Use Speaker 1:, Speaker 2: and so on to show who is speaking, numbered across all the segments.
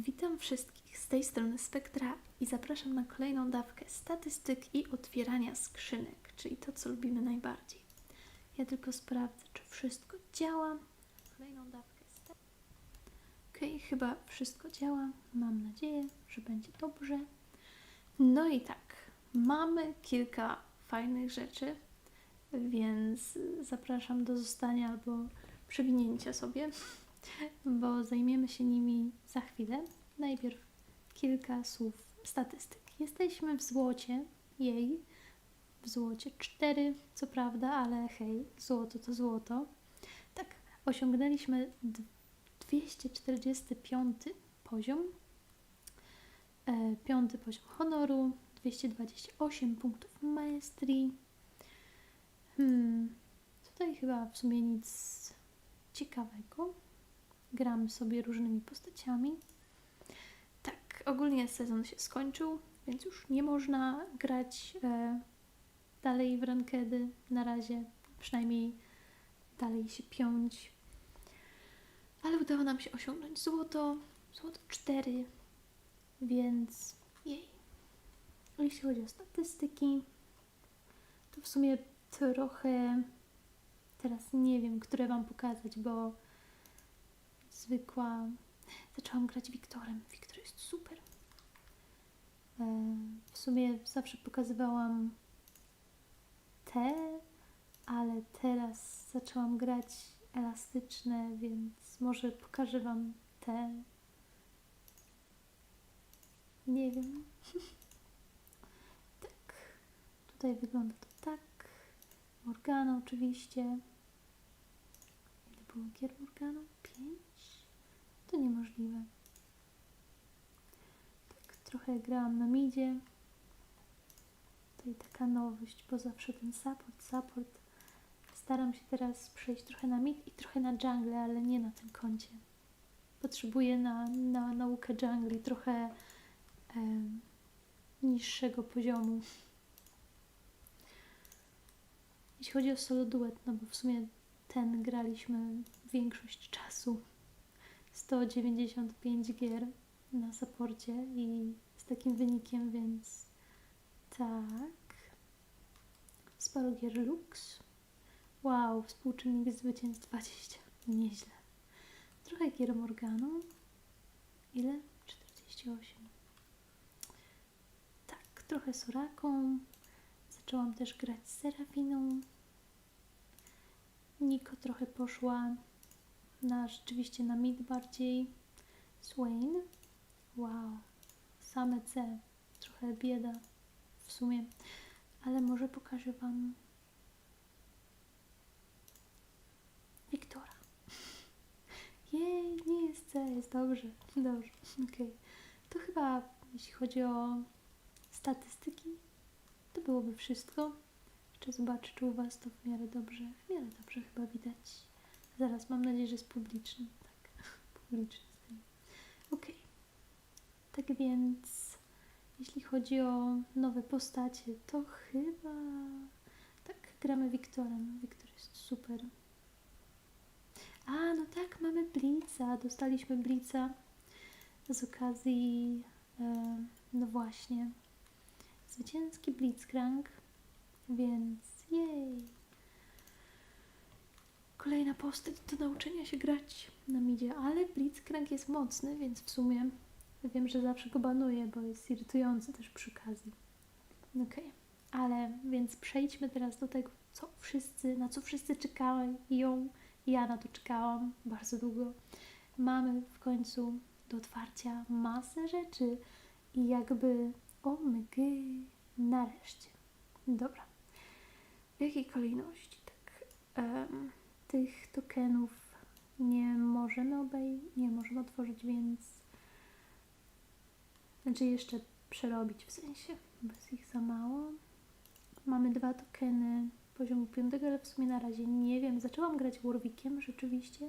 Speaker 1: Witam wszystkich z tej strony Spektra i zapraszam na kolejną dawkę statystyk i otwierania skrzynek, czyli to, co lubimy najbardziej. Ja tylko sprawdzę, czy wszystko działa. Kolejną dawkę sta- Okej, chyba wszystko działa. Mam nadzieję, że będzie dobrze. No i tak, mamy kilka fajnych rzeczy, więc zapraszam do zostania albo przewinięcia sobie bo zajmiemy się nimi za chwilę. Najpierw kilka słów statystyk. Jesteśmy w złocie, jej, w złocie 4, co prawda, ale hej, złoto to złoto. Tak, osiągnęliśmy d- 245 poziom, e, piąty poziom honoru, 228 punktów maestrii. Hmm, tutaj chyba w sumie nic ciekawego gramy sobie różnymi postaciami. Tak, ogólnie sezon się skończył, więc już nie można grać e, dalej w rankedy na razie, przynajmniej dalej się piąć. Ale udało nam się osiągnąć złoto, złoto 4, więc jej. Jeśli chodzi o statystyki, to w sumie trochę teraz nie wiem, które Wam pokazać, bo zwykła. Zaczęłam grać Wiktorem. Wiktor jest super. E, W sumie zawsze pokazywałam te, ale teraz zaczęłam grać elastyczne, więc może pokażę Wam te. Nie wiem. tak. Tutaj wygląda to tak. Morgana oczywiście. Ile było gier Morganą? Pięć? To niemożliwe. Tak, trochę grałam na midzie. Tutaj taka nowość, bo zawsze ten support, support. Staram się teraz przejść trochę na mid i trochę na jungle, ale nie na tym koncie. Potrzebuję na, na naukę jungli trochę em, niższego poziomu. Jeśli chodzi o solo duet, no bo w sumie ten graliśmy większość czasu. 195 gier na saporcie i z takim wynikiem, więc tak. Sporo gier Lux. Wow, współczynnik zwycięstw 20. Nieźle. Trochę gier Morganą. Ile? 48. Tak, trochę Soraką. Zaczęłam też grać z Serafiną. Niko trochę poszła na rzeczywiście na mid bardziej. Swain. Wow. Same C. Trochę bieda w sumie. Ale może pokażę Wam Wiktora. Jej, nie jest C, jest dobrze. Dobrze, okej. To chyba, jeśli chodzi o statystyki, to byłoby wszystko. Jeszcze zobaczę, czy u Was to w miarę dobrze. W miarę dobrze chyba widać. Zaraz, mam nadzieję, że jest publiczny. Tak, publiczny. Okej. Tak więc, jeśli chodzi o nowe postacie, to chyba... Tak, gramy Wiktorem. Wiktor jest super. A, no tak, mamy Blitza. Dostaliśmy Blitza z okazji... E, no właśnie. Zwycięski Blitzcrank. Więc jej. Kolejna postać do nauczenia się grać na midzie, ale Blitzcrank jest mocny, więc w sumie wiem, że zawsze go banuję, bo jest irytujący też przy okazji. Okej, ale więc przejdźmy teraz do tego, co wszyscy, na co wszyscy czekali i ją, ja na to czekałam bardzo długo. Mamy w końcu do otwarcia masę rzeczy i jakby omygy nareszcie. Dobra. W jakiej kolejności? Tak. em, tych tokenów nie możemy obej... nie możemy otworzyć, więc znaczy jeszcze przerobić w sensie, bo jest ich za mało. Mamy dwa tokeny poziomu piątego, ale w sumie na razie nie wiem. Zaczęłam grać Warwickiem rzeczywiście,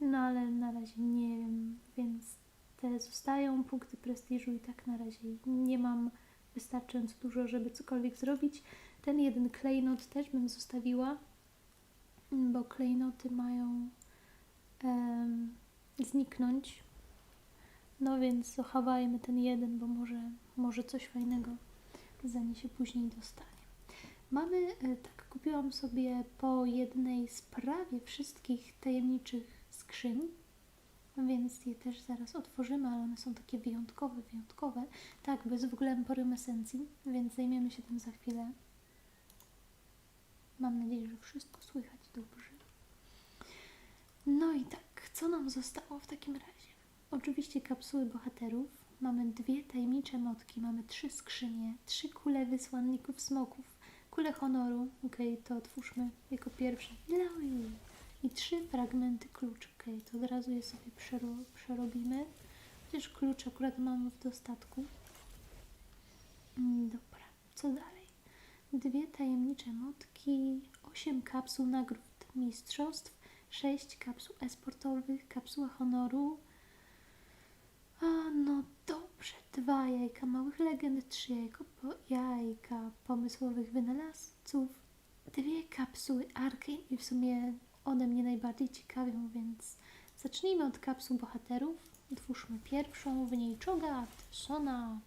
Speaker 1: no ale na razie nie wiem, więc te zostają punkty prestiżu i tak na razie nie mam wystarczająco dużo, żeby cokolwiek zrobić. Ten jeden klejnot też bym zostawiła, bo klejnoty mają em, zniknąć No więc zachowajmy ten jeden, bo może, może coś fajnego za nie się później dostanie. Mamy, e, tak, kupiłam sobie po jednej z prawie wszystkich tajemniczych skrzyń, więc je też zaraz otworzymy, ale one są takie wyjątkowe, wyjątkowe. Tak, bez w ogóle emporium esencji, więc zajmiemy się tym za chwilę. Mam nadzieję, że wszystko słychać dobrze. No i tak, co nam zostało w takim razie? Oczywiście kapsuły bohaterów. Mamy dwie tajemnicze motki, mamy trzy skrzynie, trzy kule wysłanników smoków, kulę honoru, okej, to otwórzmy jako pierwsze. I trzy fragmenty klucz, okej, to od razu je sobie przero przerobimy. Chociaż klucz akurat mamy w dostatku. Mm, Dobra, co dalej? Dwie tajemnicze motki, osiem kapsuł nagród mistrzostw, sześć kapsuł esportowych, kapsuła honoru. A no dobrze, dwa jajka małych legend, trzy jajko po, jajka pomysłowych wynalazców, dwie kapsuły Arkane i w sumie one mnie najbardziej ciekawią, więc zacznijmy od kapsuł bohaterów. Otwórzmy pierwszą, w niej Chogat, Sona.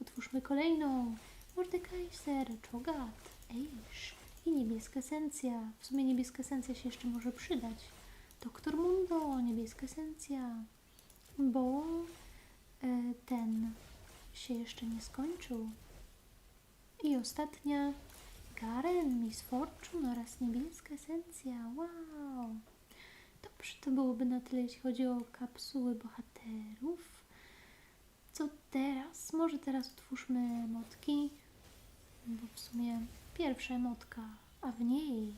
Speaker 1: Otwórzmy kolejną, Mordekaiser, Chogat, Eish i niebieska esencja. W sumie niebieska esencja się jeszcze może przydać. Doktor Mundo, niebieska esencja, bo e, ten się jeszcze nie skończył. I ostatnia Garen, Miss Fortune oraz niebieska esencja. Wow! Dobrze, to byłoby na tyle, jeśli chodzi o kapsuły bohaterów. Co teraz? Może teraz otwórzmy motki, bo w sumie pierwsza emotka, a w niej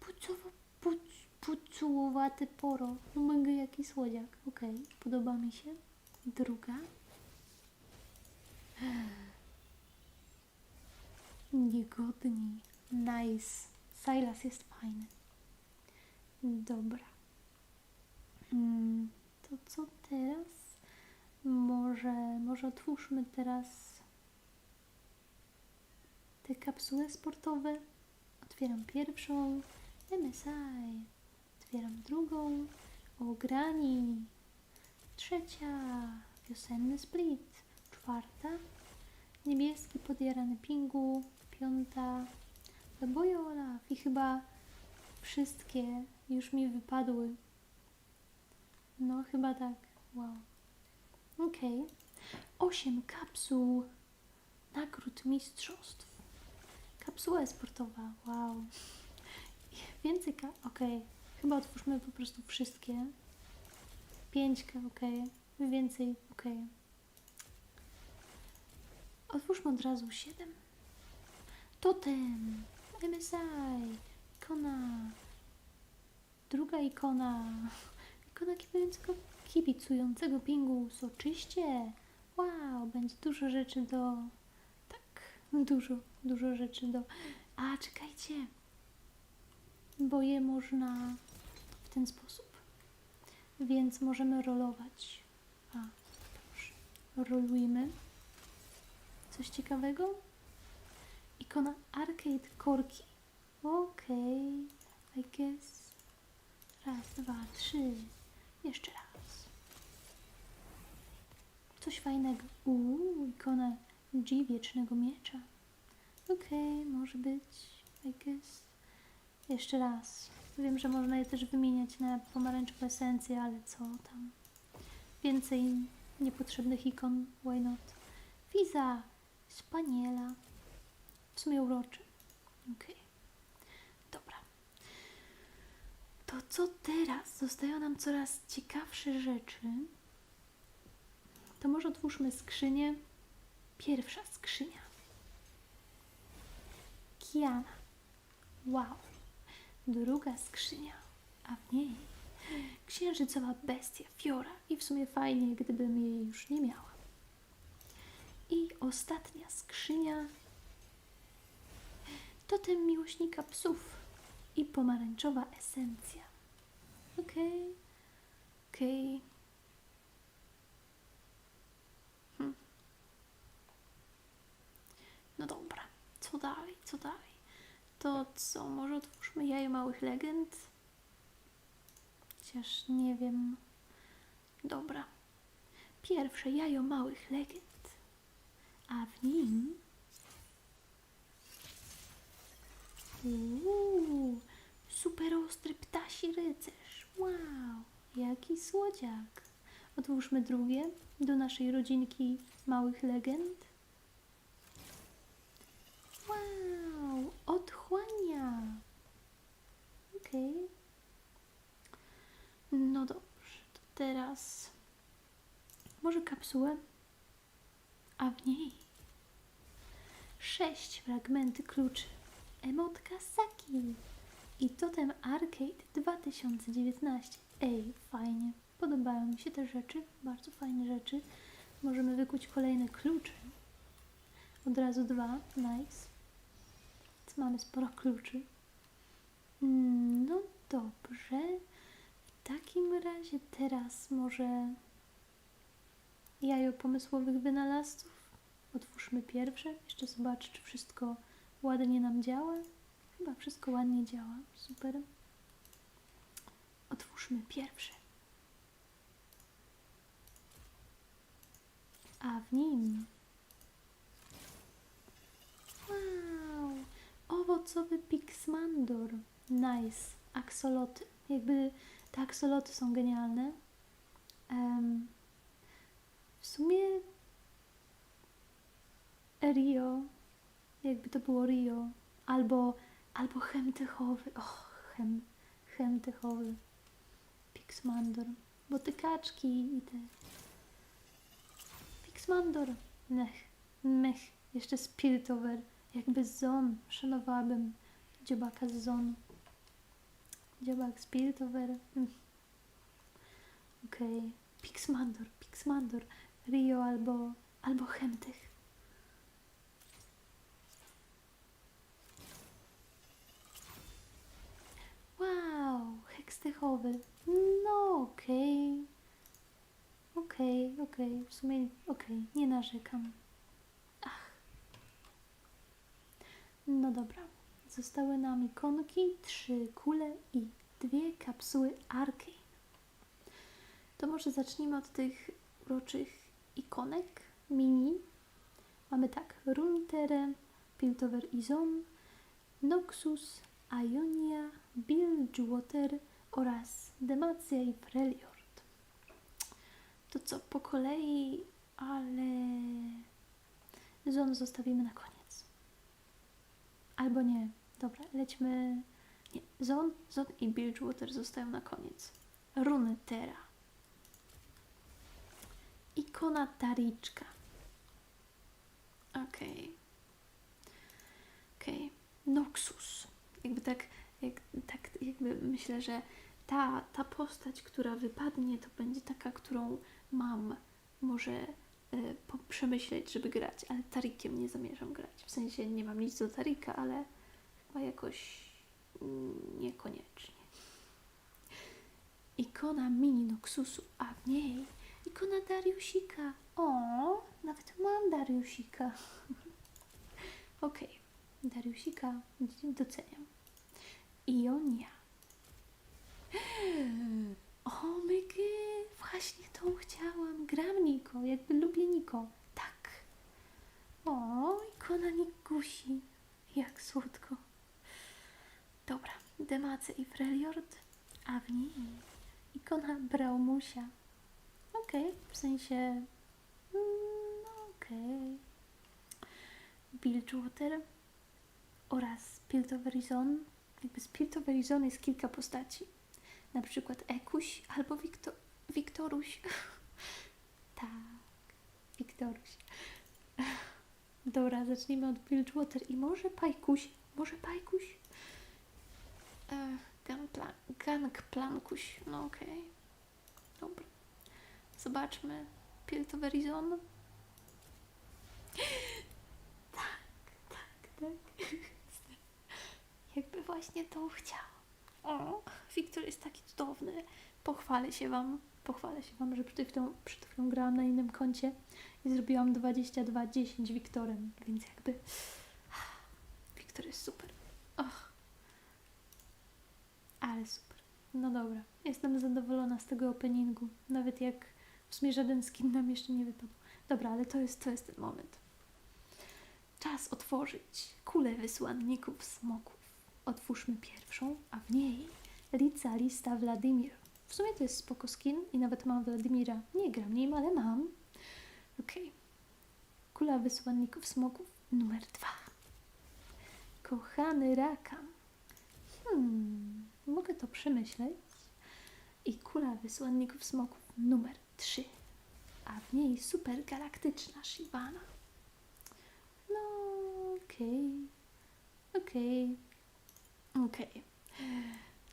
Speaker 1: pucowo, puc, pucułowaty poro. Mega jaki słodziak. Okej, podoba mi się. Druga. Niegodni. Nice. Silas jest fajny. Dobra. Mm, to co teraz? Może, może otwórzmy teraz te kapsuły sportowe. Otwieram pierwszą. MSI. Otwieram drugą. Ograni. Trzecia. Wiosenny split. Czwarta. Niebieski podjarany pingu. Piąta. Boję Olaf. I chyba wszystkie już mi wypadły. No, chyba tak. Wow. Okej. Osiem kapsuł nagród mistrzostw. Kapsuła sportowa. Wow. Więcej ka... Okej. Chyba otwórzmy po prostu wszystkie. Pięćka, okej. Więcej, okej. Otwórzmy od razu siedem. Totem. MSI. Ikona. Druga ikona. Ikona kibicującego, kibicującego pingu soczyście. Wow, będzie dużo rzeczy do... Dużo, dużo rzeczy do... A, czekajcie. Bo je można w ten sposób. Więc możemy rolować. A, dobrze. Rolujmy. Coś ciekawego? Ikona Arcade Korki. Okej, I guess. Raz, dwa, trzy. Jeszcze raz. Coś fajnego. Uuu, ikona G Wiecznego Miecza. Okej, może być. I guess. Jeszcze raz. Wiem, że można je też wymieniać na pomarańczowe esencje, ale co tam. Więcej niepotrzebnych ikon. Why not? Wiza. Spaniela. W sumie uroczy. Okej. Dobra. To co teraz? Zostają nam coraz ciekawsze rzeczy. To może otwórzmy skrzynię. Pierwsza skrzynia. Kiana. Wow. Druga skrzynia, a w niej księżycowa bestia Fiora. I w sumie fajnie, gdybym jej już nie miała. I ostatnia skrzynia totem miłośnika psów i pomarańczowa esencja. Okej, okej. Hm. No dobra, co dalej? To co, może otwórzmy jajo małych legend? Chociaż nie wiem. Dobra. pierwsze jajo małych legend, a w nim Uuu, super ostry ptasi rycerz. Wow, jaki słodziak. Otwórzmy drugie do naszej rodzinki małych legend. Wow, otchłania. Okej. No dobrze, to teraz może kapsułę, a w niej sześć fragmenty kluczy. Emotka Saki i Totem Arcade 2019. Ej, fajnie. Podobają mi się te rzeczy, bardzo fajne rzeczy. Możemy wykuć kolejne klucze. Od razu dwa, nice. Więc mamy sporo kluczy. Mm, No dobrze. W takim razie teraz może jajo pomysłowych wynalazców. Otwórzmy pierwsze. Jeszcze zobaczę, czy wszystko ładnie nam działa. Chyba wszystko ładnie działa. Super. Otwórzmy pierwsze. A w nim. Wow! Owocowy Pixmandor. Nice. Aksoloty. Jakby te aksoloty są genialne. Em, w sumie Rio. Jakby to było Rio, albo, albo chemtychowy, och, chem, chemtychowy, Pixmandor, bo te kaczki i te, Pixmandor, mech, mech, jeszcze Spiritover, jakby Zon, szanowałabym dziobaka z Zonu, dziobak Spiritover, mm. okej, Pixmandor, Pixmandor, Rio albo, albo chemtych. Wow, hekstychowy. No okej. Okej, okej, w sumie okej, nie narzekam. Ach. No dobra. Zostały nam ikonki, trzy kule i dwie kapsuły Arcane. To może zacznijmy od tych uroczych ikonek mini. Mamy tak, Runeterra, Piltover Izon, Noxus, Ionia, Bilgewater oraz Demacia i Freljord. To co po kolei, ale Zon zostawimy na koniec. Albo nie. Dobra, lećmy. Nie, Zon, Zon i Bilgewater zostają na koniec. Runy Terra. Ikona Tariczka. Okej. Okej. Noxus. Jakby tak, jak, tak jakby myślę, że ta, ta postać, która wypadnie, to będzie taka, którą mam może e, po- przemyśleć, żeby grać, ale Tarikiem nie zamierzam grać. W sensie nie mam nic do Tarika, ale chyba jakoś niekoniecznie. Ikona mini Noxusu, a w niej ikona Dariusika. O, nawet mam Dariusika. Okej, Dariusika doceniam. Ionia. O mygy, właśnie tą chciałam. Gram Niko, jakby lubię Niko. Tak. O, ikona Nikusi. Jak słodko. Dobra, Demacy i Freljord, a w niej ikona Braumusia. Okej, w sensie... mm, No okej. Bilgewater oraz Piltoverizon. Jakby z Piltoverizon jest kilka postaci. Na przykład Ekuś albo Wiktor Wiktoruś. tak, Wiktoruś. Dobra, zacznijmy od Bilgewater i może Pajkuś. Może Pajkuś? E, Gunplan Gangplankuś. No okej. Dobra. Zobaczmy. Piltoverizon. Tak, tak, tak. Jakby właśnie to chciałam. O, Wiktor jest taki cudowny. Pochwalę się Wam. Pochwalę się Wam, że przed chwilą, przed chwilą grałam na innym koncie i zrobiłam 22-10 Wiktorem, więc jakby Wiktor jest super. Och. Ale super. No dobra. Jestem zadowolona z tego openingu. Nawet jak W sumie żaden skin nam jeszcze nie wypadł. Dobra, ale to jest, to jest ten moment. Czas otworzyć kulę wysłanników smoków. Otwórzmy pierwszą, a w niej Lica Lista Wladimir. W sumie to jest spoko skin i nawet mam Wladimira. Nie gram nim, ale mam. Okej. Kula wysłanników smoków numer dwa. Kochany Rakam. Hmm, mogę to przemyśleć. I kula wysłanników smoków numer 3, a w niej super galaktyczna Shivana. No, okej, okej, okej.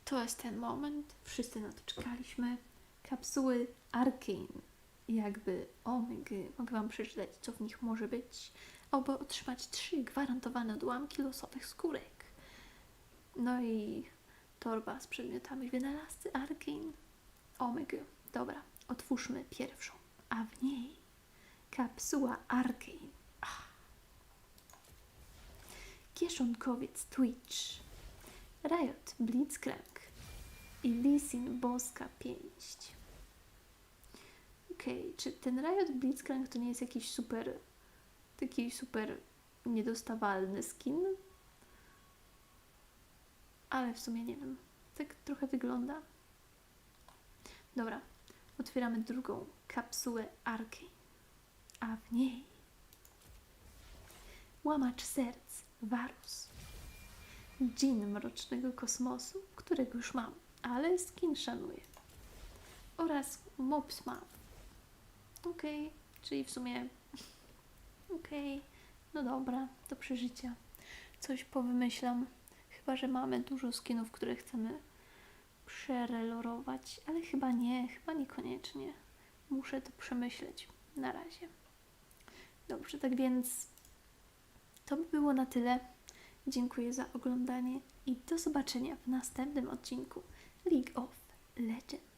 Speaker 1: To jest ten moment. Wszyscy na to czekaliśmy. Kapsuły Arkane, jakby omygy. Mogę Wam przeczytać, co w nich może być. Aby otrzymać trzy gwarantowane odłamki losowych skórek. No i torba z przedmiotami wynalazcy Arkane. Omega. Dobra, otwórzmy pierwszą. A w niej kapsuła Arkane. Ach. Kieszonkowiec Twitch. Riot Blitzcrank. I Lisin Boska Pięść. Okej, czy ten Riot Blitzcrank to nie jest jakiś super, taki super niedostawalny skin? Ale w sumie nie wiem. Tak trochę wygląda. Dobra, otwieramy drugą kapsułę Arkane, a w niej łamacz serc Varus, dżin mrocznego kosmosu, którego już mam, ale skin szanuję, oraz Mopsmap. Okej, czyli w sumie okej, no dobra, do przeżycia. Coś powymyślam, chyba że mamy dużo skinów, które chcemy przerelorować, ale chyba nie, chyba niekoniecznie. Muszę to przemyśleć na razie. Dobrze, tak więc to by było na tyle. Dziękuję za oglądanie i do zobaczenia w następnym odcinku League of Legends.